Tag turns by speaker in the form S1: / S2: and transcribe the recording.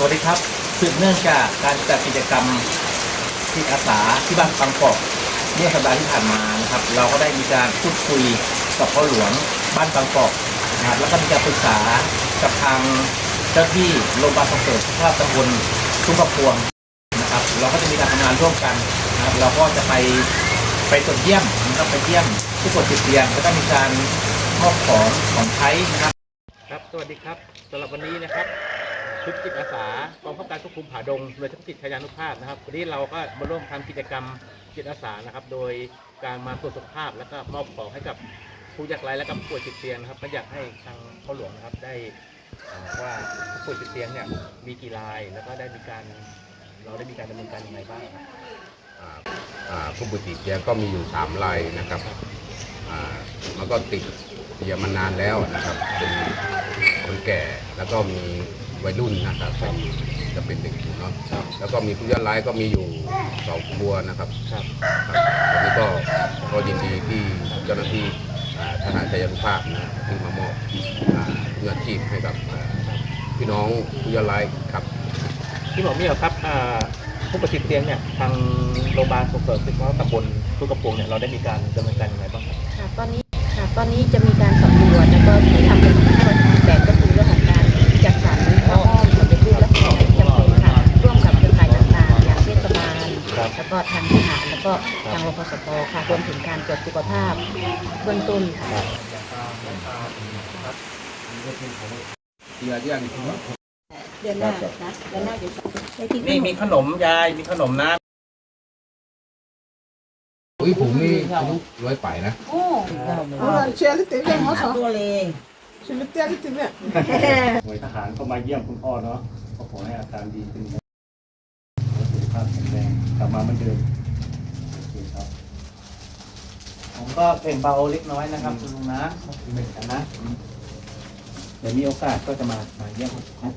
S1: สวัสดีครับสืบเนื่องจากการจัดกิจกรรมที่อาสาที่บ้านบางกอกเมื่อสัปดาห์ที่ผ่านมานะครับ เราก็ได้มีการพูดคุยกับพ่อหลวงบ้านบางกอกนะครับแล้วก็มีการปรึกษากับทางเจ้าที่โรงพยาบาลสงเสริมสุขภาพตำบลทุ่งกระพวงนะครับ เราก็จะมีการทำงานร่วมกันนะครับ เราก็จะไปไปตรวจเยี่ยมนะครับไปเยี่ยมผู้ป่วยติดเตียงแล้วก็มีการมอบของของใช้นะครับ ครับสวัสดีครับสำหรับวันนี้นะครับ ชุดจิตอาสากองข้าการควบคุมผาดงโดยเฉพาะกิจชายานุภาพนะครับวันนี้เราก็มาร่วมทำกิจกรรมจิตอาสานะครับ โดยการมาตรวจสุขภาพแล้วก็มอบของให้กับผู้ยากไร้และก็ผู้ป่วยติดเตียงนะครับก็อยากให้ทางพ่อหลวงนะครับได้ว่าผู้ป่วยติดเตียงเนี่ยมีกี่รายแล้วก็ได้มีการเราได้มีการดำเนินการยังไงบ้างครับ
S2: ผู้ป่วยติดเตียงก็มีอยู่สามรายนะครับอ่ามันก็ติดเตียงมานานแล้วนะครับเป็นคนแก่แล้วก็มี วัยรุ่นนะครับเป็นจะเป็นเด็กอยู่เนาะแล้วก็มีผู้ยากไร้ก็มีอยู่สองครัวนะครับ
S1: ครับ
S2: ครับวันนี้ก็ก็ยินดีที่เจ้าหน้าที่อ่าทหารชัยนุภาพนะที่มามอบอ่าเงินชีพให้กับอ่าพี่น้องผู้ยากไร้ครับ
S1: ที่บอกเมียวครับอ่าผู้ป่วยติดเตียงเนี่ยทางโรงพยาบาลส่งเสริมสุขภาพตำบลทุ่งกระพวงเนี่ยเราได้มีการดำเนินการยังไงบ้างครับ
S3: ค่ะตอนนี้ค่ะตอนนี้จะมีการส แล้วก็ทางทหารแล้วก็ทางรพสตค่ะรวมถึงการตรวจสุขภาพเบื้องต้นค่ะเดือนหน้านะเดือนหน้าจะได้ที่
S1: นี่มีขนมยายมีขนมนะ
S2: อุ้ยผมนี่อายุร้อยไปนะ
S4: Ah, c'è il TV, non so. C'è il TV.
S5: หน่วยทหารก็มาเยี่ยมคุณพ่อเนาะก็ขอให้อาการดีขึ้นนะสุขภาพแข็งแรง กลับมาเหมือนเดิมโอเคครับ
S1: ผมก็เป็นเบาเล็กน้อยนะครับคุณลุงนะเหมือนกันนะ
S5: เดี๋ยวมีโอกาสก็จะมามาเยี่ยมนะ